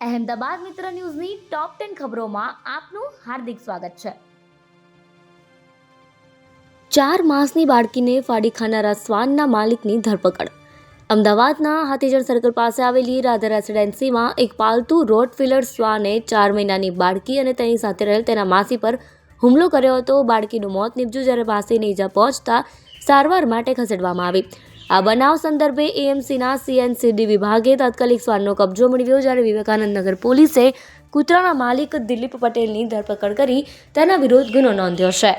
અહેમદાબાદ મિત્ર ન્યૂઝની top ten ખબરોમાં આપનું હાર્દિક સ્વાગત છે. ચાર માસની બાળકીને ફાડી ખાનારા શ્વાનના માલિકની ધરપકડ. અમદાવાદના હાથીજણ સર્કલ પાસે આવેલી રાધા રેસિડેન્સીમાં એક પાલતુ રોટફિલર શ્વાને ચાર મહિનાની બાળકી અને તેની સાથે રહેલ તેના માસી પર હુમલો કર્યો હતો. બાળકીનું મોત નીપજ્યું જ્યારે માસીને ઈજા પહોંચતા સારવાર માટે ખસેડવામાં આવી. આ બનાવ સંદર્ભે એએમસીના સીએનસીડી વિભાગે તાત્કાલિક શ્વાનનો કબજો મેળવ્યો જ્યારે વિવેકાનંદ નગર પોલીસે કૂતરાના માલિક દિલીપ પટેલની ધરપકડ કરી તેના વિરુદ્ધ ગુનો નોંધ્યો છે.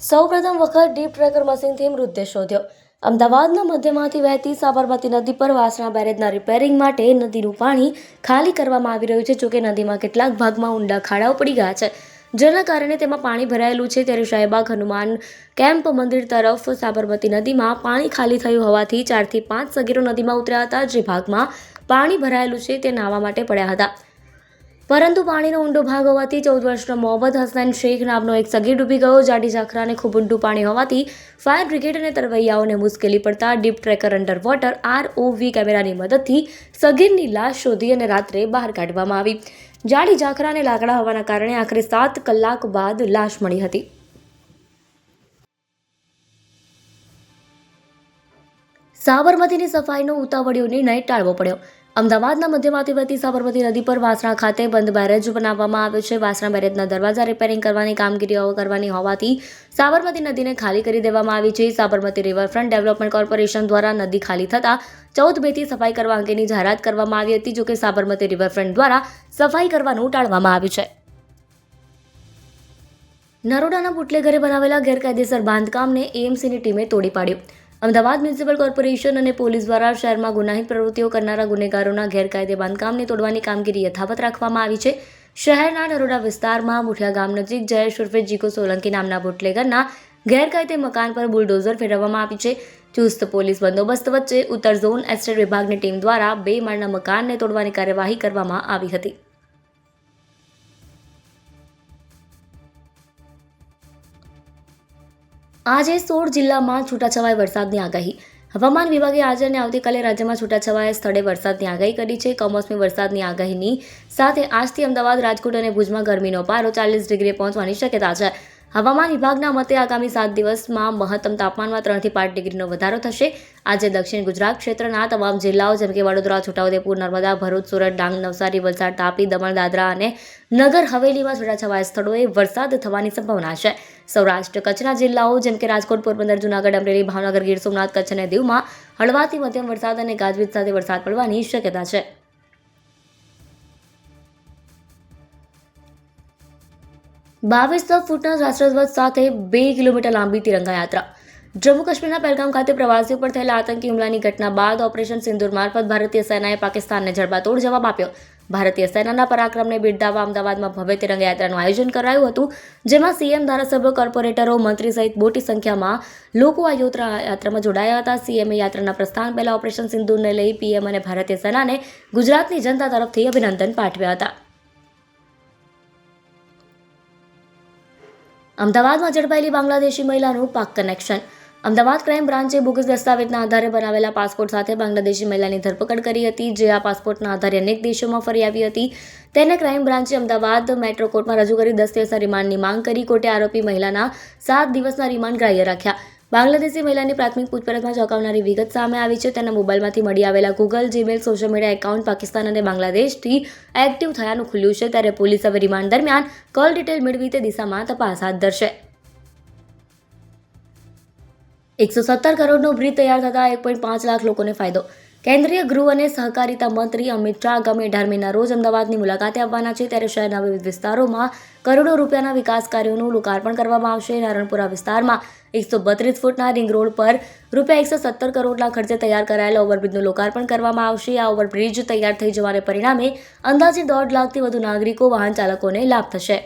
સૌપ્રથમ વખત ડીપ ટ્રેકર મશીનથી મૃતદેહ શોધ્યો. અમદાવાદના મધ્યમાંથી વહેતી સાબરમતી નદી પર વાસણા બેરેજના રિપેરિંગ માટે નદીનું પાણી ખાલી કરવામાં આવી રહ્યું છે, જોકે નદીમાં કેટલાક ભાગમાં ઊંડા ખાડાઓ પડી ગયા છે. જેના કારણે તેમાં પાણી ભરાયેલું છે ત્યારે શાહીબાગ હનુમાન કેમ્પ મંદિર તરફ સાબરમતી નદીમાં પાણી ખાલી થયું હોવાથી ચારથી પાંચ સગીરો નદીમાં ઉતર્યા હતા જે ભાગમાં પાણી ભરાયેલું છે તે નાહવા માટે પડ્યા હતા. પરંતુ પાણીનો ઊંડો ભાગ હોવાથી ચૌદ વર્ષનો મોહમ્મદ હસનૈન શેખ નામનો એક સગીર ડૂબી ગયો. જાડી ઝાખરાને ખૂબ ઊંડું પાણી હોવાથી ફાયર બ્રિગેડ અને તરવૈયાઓને મુશ્કેલી પડતા deep tracker under water ROV કેમેરાની મદદથી સગીરની લાશ શોધી અને રાત્રે બહાર કાઢવામાં આવી. જાડી ઝાખરા લાકડા હોવાના કારણે આખરે સાત કલાક બાદ લાશ મળી હતી. સાબરમતીની સફાઈનો ઉતાવળિયો નિર્ણય ટાળવો પડ્યો. અમદાવાદના મધ્યમાંથી વહેતી સાબરમતી નદી પર વાસણા ખાતે બંધ બેરેજ બનાવવામાં આવ્યો છે. વાસણા બેરેજના દરવાજા રિપેરિંગ કરવાની કામગીરીઓ કરવાની હોવાથી સાબરમતી નદીને ખાલી કરી દેવામાં આવી છે. સાબરમતી રિવરફ્રન્ટ ડેવલપમેન્ટ કોર્પોરેશન દ્વારા નદી ખાલી થતાં ચૌદ બેથી સફાઈ કરવા અંગેની જાહેરાત કરવામાં આવી હતી, જોકે સાબરમતી રિવરફ્રન્ટ દ્વારા સફાઈ કરવાનું ટાળવામાં આવ્યું છે. નરોડાના બુટલેગરે બનાવેલા ગેરકાયદેસર બાંધકામને એએમસીની ટીમે તોડી પાડ્યું. અમદાવાદ મ્યુનિસિપલ કોર્પોરેશન અને પોલીસ દ્વારા શહેરમાં ગુનાહિત પ્રવૃત્તિઓ કરનારા ગુનેગારોના ગેરકાયદે બાંધકામને તોડવાની કામગીરી યથાવત રાખવામાં આવી છે. શહેરના નરોડા વિસ્તારમાં મુઠિયા ગામ નજીક જયેશ ઉર્ફે જીકો સોલંકી નામના બુટલેગરના ગેરકાયદે મકાન પર બુલડોઝર ફેરવવામાં આવી છે. ચુસ્ત પોલીસ બંદોબસ્ત વચ્ચે ઉત્તર ઝોન એસ્ટેટ વિભાગની ટીમ દ્વારા બે માળના મકાનને તોડવાની કાર્યવાહી કરવામાં આવી હતી. આજે સોળ જિલ્લામાં છૂટાછવાયા વરસાદની આગાહી. હવામાન વિભાગે આજે અને આવતીકાલે રાજ્યમાં છૂટાછવાયા સ્થળે વરસાદની આગાહી કરી છે. કમોસમી વરસાદની આગાહીની સાથે આજથી અમદાવાદ, રાજકોટ અને ભુજમાં ગરમીનો પારો ચાલીસ ડિગ્રી પહોંચવાની શક્યતા છે. હવામાન વિભાગના મતે આગામી સાત દિવસમાં મહત્તમ તાપમાનમાં ત્રણથી પાંચ ડિગ્રીનો વધારો થશે. આજે દક્ષિણ ગુજરાત ક્ષેત્રના તમામ જિલ્લાઓ જેમ કે વડોદરા, છોટાઉદેપુર, નર્મદા, ભરૂચ, સુરત, ડાંગ, નવસારી, વલસાડ, તાપી, દમણ, દાદરા અને નગર હવેલીમાં છૂટાછવાયા સ્થળોએ વરસાદ થવાની સંભાવના છે. સૌરાષ્ટ્ર કચ્છના જિલ્લાઓ જેમ કે રાજકોટ, પોરબંદર, જૂનાગઢ, અમરેલી, ભાવનગર, ગીર સોમનાથ, કચ્છ અને દીવમાં હળવાથી મધ્યમ વરસાદ અને ગાજવીજ સાથે વરસાદ પડવાની શક્યતા છે. બાવીસ ફૂટના રાષ્ટ્રધ્વજ સાથે બે કિલોમીટર લાંબી તિરંગા યાત્રા. જમ્મુ કાશ્મીરના પહેલગામ ખાતે પ્રવાસીઓ પર થયેલા આતંકી હુમલાની ઘટના બાદ ઓપરેશન સિંદૂર મારફત ભારતીય સેનાએ પાકિસ્તાનને જડબાતોડ જવાબ આપ્યો. ભારતીય સેનાના પરાક્રમને બિરદાવવા અમદાવાદમાં ભવ્ય તિરંગા યાત્રાનું આયોજન કરાયું હતું, જેમાં સીએમ, ધારાસભ્યો, કોર્પોરેટરો, મંત્રી સહિત મોટી સંખ્યામાં લોકો આ યાત્રામાં જોડાયા હતા. સીએમએ યાત્રાના પ્રસ્થાન પહેલા ઓપરેશન સિંદૂરને લઈ પીએમ અને ભારતીય સેનાને ગુજરાતની જનતા તરફથી અભિનંદન પાઠવ્યા હતા. અમદાવાદમાં ઝડપાયેલી બાંગ્લાદેશી મહિલાનું પાક કનેક્શન. અમદાવાદ ક્રાઇમ બ્રાન્ચે બોગસ દસ્તાવેજના આધારે બનાવેલા પાસપોર્ટ સાથે બાંગ્લાદેશી મહિલાની ધરપકડ કરી હતી, જે આ પાસપોર્ટના આધારે અનેક દેશોમાં ફરી આવી હતી. તેને ક્રાઇમ બ્રાન્ચે અમદાવાદ મેટ્રો કોર્ટમાં રજૂ કરી દસ દિવસના રિમાન્ડની માંગ કરી. કોર્ટે આરોપી મહિલાના સાત દિવસના રિમાન્ડ ગ્રાહ્ય રાખ્યા. બાંગ્લાદેશી મહિલાની પ્રાથમિક પૂછપરછમાં ચોંકાવનારી વિગત સામે આવી છે. તેના મોબાઈલમાંથી મળી આવેલા Google Gmail social media account Pakistan અને બાંગ્લાદેશથી એક્ટિવ થયાનું ખુલ્યું છે. ત્યારે પોલીસ હવે રિમાન્ડ દરમિયાન કોલ ડિટેલ મેળવી તે દિશામાં તપાસ હાથ ધરશે. એકસો સત્તર કરોડનો બ્રિજ તૈયાર થતાં એક પોઈન્ટ પાંચ લાખ લોકોને ફાયદો કેન્દ્રીય ગૃહ અને સહકારિતા મંત્રી અમિત શાહ આગામી અઢારમીના રોજ અમદાવાદની મુલાકાતે આવવાના છે. ત્યારે શહેરના વિવિધ વિસ્તારોમાં કરોડો રૂપિયાના વિકાસ કાર્યોનું લોકાર્પણ કરવામાં આવશે. નારણપુરા વિસ્તારમાં એકસો બત્રીસ ફૂટના રિંગ રોડ પર રૂપિયા એકસો સત્તર કરોડના ખર્ચે તૈયાર કરાયેલા ઓવરબ્રિજનું લોકાર્પણ કરવામાં આવશે. આ ઓવરબ્રિજ તૈયાર થઈ જવાને પરિણામે અંદાજે દોઢ લાખથી વધુ નાગરિકો, વાહન ચાલકોને લાભ થશે.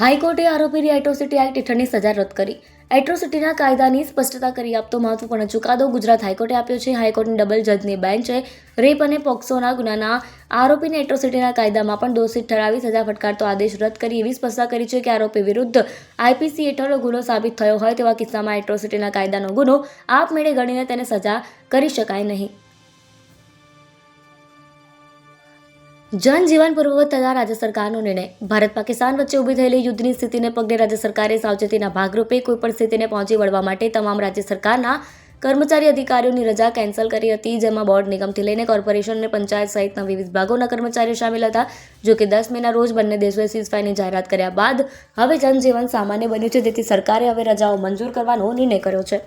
હાઈકોર્ટે આરોપી એટ્રોસિટી એક્ટ હેઠળની સજા રદ કરી. એટ્રોસિટીના કાયદાની સ્પષ્ટતા કરી આપતો મહત્વપૂર્ણ ચુકાદો ગુજરાત હાઈકોર્ટે આપ્યો છે. હાઈકોર્ટની ડબલ જજની બેન્ચે રેપ અને પોક્સોના ગુનાના આરોપીને એટ્રોસિટીના કાયદામાં પણ દોષિત ઠરાવી સજા ફટકારતો આદેશ રદ કરી એવી સ્પષ્ટતા કરી છે કે આરોપી વિરુદ્ધ આઈપીસી હેઠળનો ગુનો સાબિત થયો હોય તેવા કિસ્સામાં એટ્રોસિટીના કાયદાનો ગુનો આપમેળે ગણીને તેને સજા કરી શકાય નહીં. જનજીવન પૂર્વવત રાજ્ય સરકારનો નિર્ણય. ભારત પાકિસ્તાન વચ્ચે ઊભી થયેલી યુદ્ધની સ્થિતિને પગલે રાજ્ય સરકારે સાવચેતીના ભાગરૂપે કોઈપણ સ્થિતિને પહોંચી વળવા માટે તમામ રાજ્ય સરકારના કર્મચારી અધિકારીઓની રજા કેન્સલ કરી હતી, જેમાં બોર્ડ નિગમથી લઈને કોર્પોરેશન અને પંચાયત સહિતના વિવિધ ભાગોના કર્મચારીઓ સામેલ હતા, જો કે દસ મેના રોજ બંને દેશોએ સીઝફાયરની જાહેરાત કર્યા બાદ હવે જનજીવન સામાન્ય બન્યું છે તેથી સરકારે હવે રજાઓ મંજૂર કરવાનો નિર્ણય કર્યો છે.